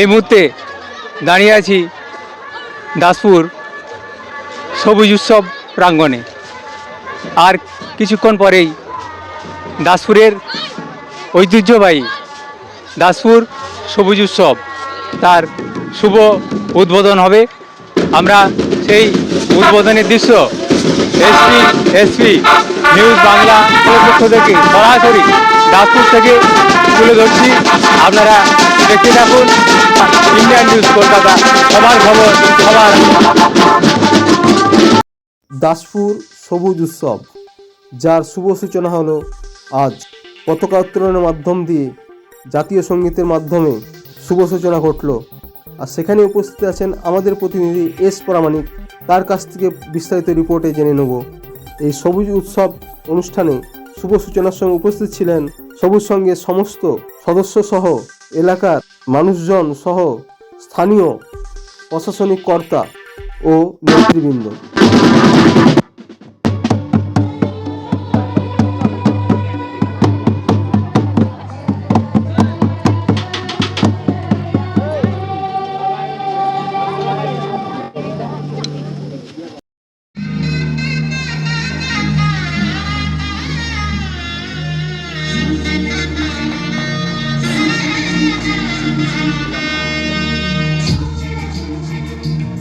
এই মুহূর্তে দাঁড়িয়ে আছি দাসপুর সবুজ উৎসব প্রাঙ্গণে। আর কিছুক্ষণ পরেই দাসপুরের ঐতিহ্যবাহী দাসপুর সবুজ উৎসব তার শুভ উদ্বোধন হবে। আমরা সেই উদ্বোধনের দৃশ্য এসপি এসপি নিউজ বাংলা পক্ষ থেকে সরাসরি দাসপুর থেকে তুলে ধরছি। আপনারা দেখতে থাকুন ইন্ডিয়ান নিউজ কলকাতা, সবার খবর, সবার। দাসপুর সবুজ উৎসব, যার শুভ সূচনা হলো আজ। পতাকা উত্তোলনের মাধ্যম দিয়ে জাতীয় সঙ্গীতের মাধ্যমে শুভ সূচনা ঘটল। আর সেখানে উপস্থিত আছেন আমাদের প্রতিনিধি এস প্রামাণিক। তার কাছ থেকে বিস্তারিত রিপোর্টে জেনে নেব। এই সবুজ উৎসব অনুষ্ঠানে শুভ সূচনার সঙ্গে উপস্থিত ছিলেন সবুজ সঙ্গে সমস্ত সদস্য সহ এলাকার মানুষজন সহ স্থানীয় প্রশাসনিক কর্তা ও নেতৃবৃন্দ।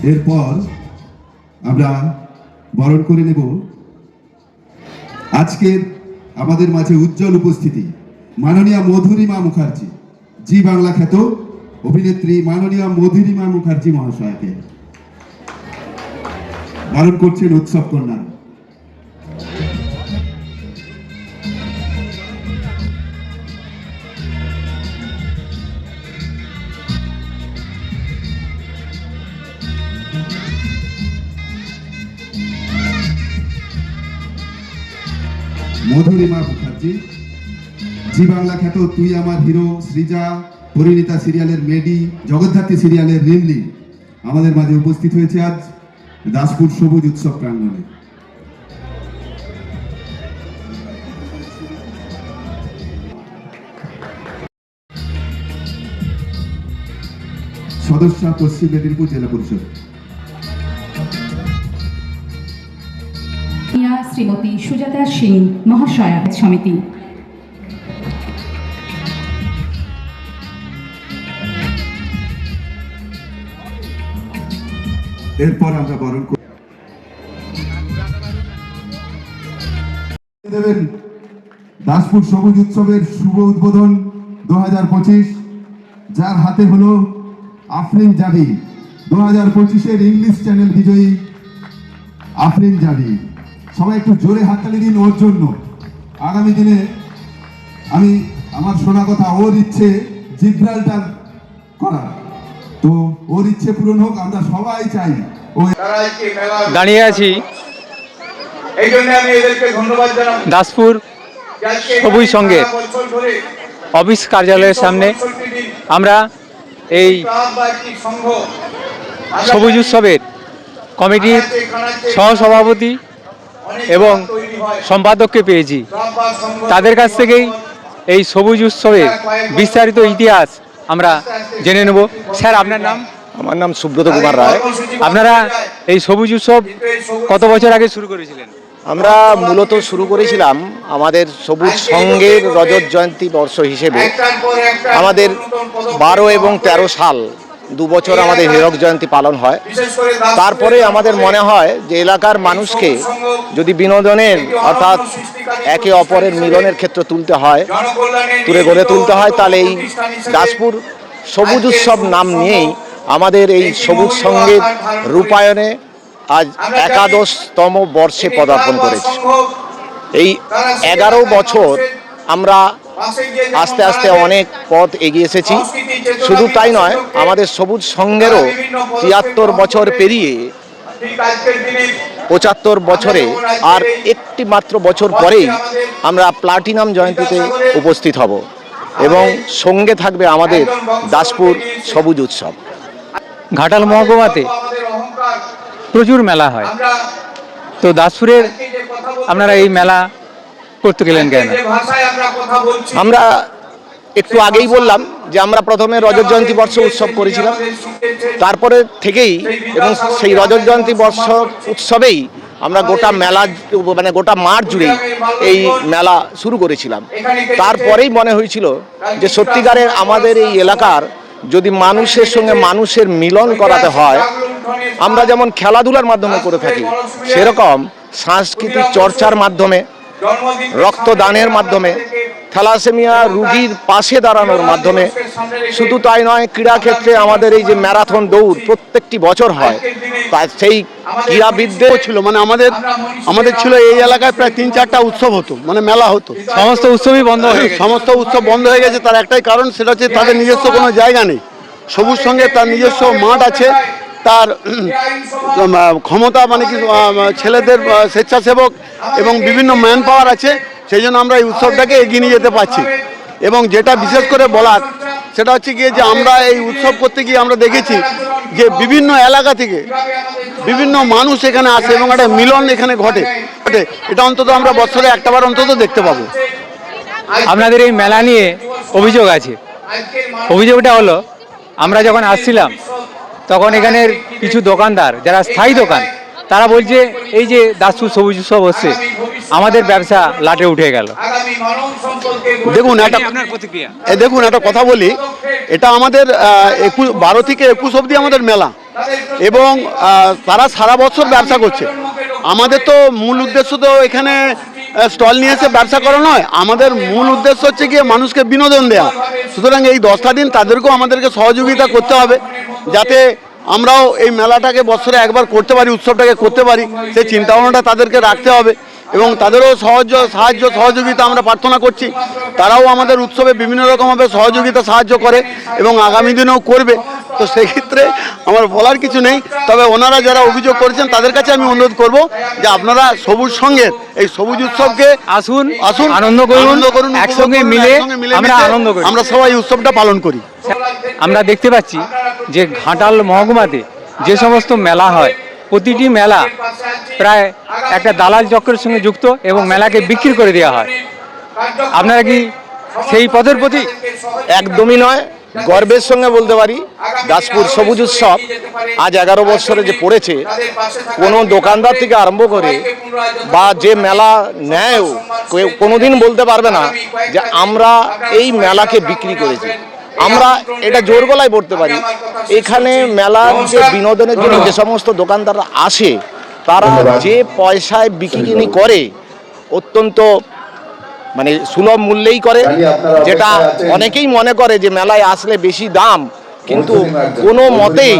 এরপর আমরা বরণ করে নেব। আজকের আমাদের মাঝে উজ্জ্বল উপস্থিতি, মাননীয় মধুরিমা মুখার্জি। জি বাংলা খ্যাত অভিনেত্রী মাননীয় মধুরিমা মুখার্জি মহাশয়কে। বরণ করছেন উৎসব কন্যা। মধুরিমা মুখার্জি। জি বাংলা খ্যাত তুই আমার হিরো, সৃজা, পরিণীতা সিরিয়ালের মেডি, জগদ্ধাত্রী সিরিয়ালের রিমলি। আমাদের মাঝে উপস্থিত হয়েছে আজ দাসপুর সবুজ উৎসব প্রাঙ্গণে। সদস্যা পশ্চিম মেদিনীপুর জেলা পরিষদ। শ্রীমতী সুজাতা সিং মহাশয়া সমিতি। এরপর আমরা বরণ দেবেন দাসপুর সবুজ উৎসবের শুভ উদ্বোধন দু হাজার পঁচিশ, যার হাতে হলো আফরিন জাবি দু হাজার পঁচিশের ইংলিশ চ্যানেল বিজয়ী আফরিন জাবি সবাই একটু জোরে হাততালি দিন ওর জন্য। আগামী দিনে আমি আমার শোনা কথা ওর ইচ্ছে জিব্রাল্টার করা তো ওর ইচ্ছে পূরণ হোক আমরা সবাই চাই দাঁড়িয়ে আছি। এই জন্য আমি এদেরকে ধন্যবাদ জানাব দাসপুর সবুজ সঙ্গে অফিস কার্যালয়ের সামনে আমরা এই সবুজ উৎসবের কমিটির সহসভাপতি এবং। সম্পাদককে পেয়েছি। তাদের কাছ থেকেই এই সবুজ উৎসবের বিস্তারিত ইতিহাস আমরা জেনে নেব। স্যার আপনার নাম? আমার নাম সুব্রত কুমার রায়। আপনারা এই সবুজ উৎসব কত বছর আগে শুরু করেছিলেন? আমরা মূলত শুরু করেছিলাম আমাদের সবুজ সংঘের রজত জয়ন্তী বর্ষ হিসেবে। আমাদের বারো এবং তেরো সাল দু বছর আমাদের হীরক জয়ন্তী পালন হয়। তারপরে আমাদের মনে হয় যে এলাকার মানুষকে যদি বিনোদনের অর্থাৎ একে অপরের মিলনের ক্ষেত্র তুলতে হয়, তুলে গড়ে তুলতে হয়, তাহলে এই দাসপুর সবুজ উৎসব নাম নিয়েই আমাদের এই সবুজ সংঘের রূপায়ণে আজ একাদশতম বর্ষে পদার্পণ করেছে। এই এগারো বছর আমরা আস্তে আস্তে অনেক পথ এগিয়ে এসেছি। শুধু তাই নয় আমাদের সবুজ সংঘেরও তিয়াত্তর বছর পেরিয়ে ঠিক আজকের দিনে পঁচাত্তর বছরে আর একটি মাত্র বছর পরেই আমরা প্লাটিনাম জয়ন্তীতে উপস্থিত হব এবং সঙ্গে থাকবে আমাদের দাসপুর সবুজ উৎসব। ঘাটাল মহকুমাতে প্রচুর মেলা হয়। তো দাসপুরের আপনারা এই মেলা করতে গেলেন কেন? আমরা আমরা একটু আগেই বললাম যে আমরা প্রথমে রজত জয়ন্তী বর্ষ উৎসব করেছিলাম। তারপরে থেকেই এবং সেই রজত জয়ন্তী বর্ষ উৎসবেই আমরা গোটা মেলা মানে গোটা মাঠ জুড়ে এই মেলা শুরু করেছিলাম। তারপরেই মনে হয়েছিল যে সত্যিকারের আমাদের এই এলাকার যদি মানুষের সঙ্গে মানুষের মিলন করাতে হয় আমরা যেমন খেলাধুলার মাধ্যমে করে থাকি সেরকম সাংস্কৃতিক চর্চার মাধ্যমে রক্তদানের মাধ্যমে থ্যালাসেমিয়া রুগীর পাশে দাঁড়ানোর মাধ্যমে। শুধু তাই নয় ক্রীড়া ক্ষেত্রে আমাদের এই যে ম্যারাথন দৌড় প্রত্যেকটি বছর হয়। তা সেই ক্রীড়াবিদদের ছিল মানে আমাদের আমাদের ছিল এই এলাকায় প্রায় তিন চারটা উৎসব হতো মানে মেলা হতো। সমস্ত উৎসবই বন্ধ হয়ে গেছে। সমস্ত উৎসব বন্ধ হয়ে গেছে তার একটাই কারণ সেটা হচ্ছে তাদের নিজস্ব কোনো জায়গা নেই। সবুজ সঙ্গে তার নিজস্ব মাঠ আছে তার ক্ষমতা মানে কি ছেলেদের স্বেচ্ছাসেবক এবং বিভিন্ন ম্যান পাওয়ার আছে, সেই জন্য আমরা এই উৎসবটাকে এগিয়ে নিয়ে যেতে পারছি। এবং যেটা বিশেষ করে বলার, সেটা হচ্ছে গিয়ে যে আমরা এই উৎসব করতে গিয়ে আমরা দেখেছি যে বিভিন্ন এলাকা থেকে বিভিন্ন মানুষ এখানে আসে এবং একটা মিলন এখানে ঘটে। ঘটে। এটা অন্তত আমরা বছরে একটাবার অন্তত দেখতে পাবো। আপনাদের এই মেলা নিয়ে অভিযোগ আছে। অভিযোগটা হলো, আমরা যখন আসছিলাম তখন এখানের কিছু দোকানদার যারা স্থায়ী দোকান তারা বলছে এই যে দাসপুর সবুজ উৎসব হচ্ছে আমাদের ব্যবসা লাটে উঠে গেল। দেখুন একটা প্রতিক্রিয়া? দেখুন একটা কথা বলি এটা আমাদের একুশ বারো থেকে একুশ অবধি আমাদের মেলা। এবং তারা সারা বছর ব্যবসা করছে। আমাদের তো মূল উদ্দেশ্য তো এখানে স্টল নিয়ে এসে ব্যবসা করা নয়। আমাদের মূল উদ্দেশ্য হচ্ছে গিয়ে মানুষকে বিনোদন দেওয়া। সুতরাং এই দশটা দিন তাদেরকেও আমাদেরকে সহযোগিতা করতে হবে। যাতে আমরাও এই মেলাটাকে বছরে একবার করতে পারি, উৎসবটাকে করতে পারি, সেই চিন্তাভাবনাটা তাদেরকে রাখতে হবে এবং তাদেরও সাহায্য সাহায্য, সহযোগিতা আমরা প্রার্থনা করছি। তারাও আমাদের উৎসবে বিভিন্ন রকমভাবে সহযোগিতা, সাহায্য করে এবং আগামী দিনেও করবে। তো সেই ক্ষেত্রে আমার বলার কিছু নেই। তবে ওনারা যারা অভিযোগ করেছেন তাদের কাছে আমি অনুরোধ করব যে আপনারা সবুজ সঙ্গের এই সবুজ উৎসবকে আসুন আসুন আনন্দ করুন আনন্দ করুন একসঙ্গে মিলে আমরা আনন্দ করি। আমরা সবাই উৎসবটা পালন করি। আমরা দেখতে পাচ্ছি যে ঘাটাল মহকুমাতে যে সমস্ত মেলা হয় প্রতিটি মেলা প্রায় একটা দালাল চক্রের সঙ্গে যুক্ত এবং মেলাকে বিক্রি করে দেওয়া হয়। আপনারা কি সেই পদের প্রতি একদমই নয়। গর্বের সঙ্গে বলতে পারি দাসপুর সবুজ উৎসব আজ এগারো বছরে যে পড়েছে কোনো দোকানদার থেকে আরম্ভ করে বা যে মেলা নেয়ও কোনো দিন বলতে পারবে না যে আমরা এই মেলাকে বিক্রি করেছি। আমরা এটা জোর গলায় পড়তে পারি এখানে মেলার যে বিনোদনের জন্য যে সমস্ত দোকানদাররা আসে তারা যে পয়সায় বিক্রি করে অত্যন্ত মানে সুলভ মূল্যেই করে যেটা অনেকেই মনে করে যে মেলায় আসলে বেশি দাম কিন্তু কোনো মতেই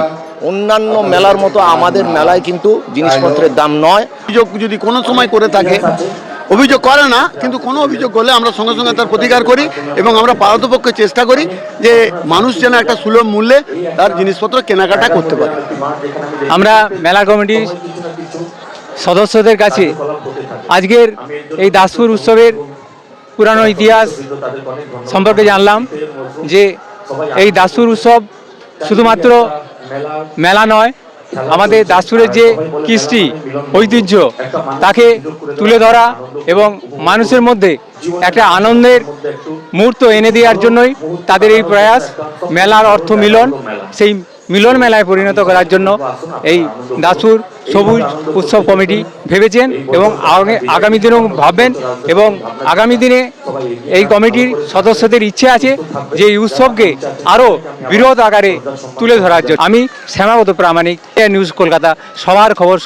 অন্যান্য মেলার মতো আমাদের মেলায় কিন্তু জিনিসপত্রের দাম নয়। অভিযোগ যদি কোনো সময় করে থাকে অভিযোগ করে না কিন্তু কোনো অভিযোগ করলে আমরা সঙ্গে সঙ্গে তার প্রতিকার করি এবং আমরা পারতপক্ষে চেষ্টা করি যে মানুষ যেন একটা সুলভ মূল্যে তার জিনিসপত্র কেনাকাটা করতে পারে। আমরা মেলা কমিটির সদস্যদের কাছে আজকের এই দাসপুর উৎসবের পুরানো ইতিহাস সম্পর্কে জানলাম যে এই দাসপুর উৎসব শুধুমাত্র মেলা নয়, আমাদের দাসপুরের যে কৃষ্টি, ঐতিহ্য, তাকে তুলে ধরা এবং মানুষের মধ্যে একটা আনন্দের মুহূর্ত এনে দেওয়ার জন্যই তাদের এই প্রয়াস, মেলার অর্থ মিলন, সেই মিলন মেলায় পরিণত করার জন্য এই দাসুর সবুজ উৎসব কমিটি ভেবেছেন এবং আগামী দিনেও ভাববেন এবং আগামী দিনে এই কমিটির সদস্যদের ইচ্ছে আছে যে এই উৎসবকে আরও বৃহৎ আকারে তুলে ধরার জন্য। আমি শ্যামাগত প্রামাণিক নিউজ কলকাতা, সবার খবর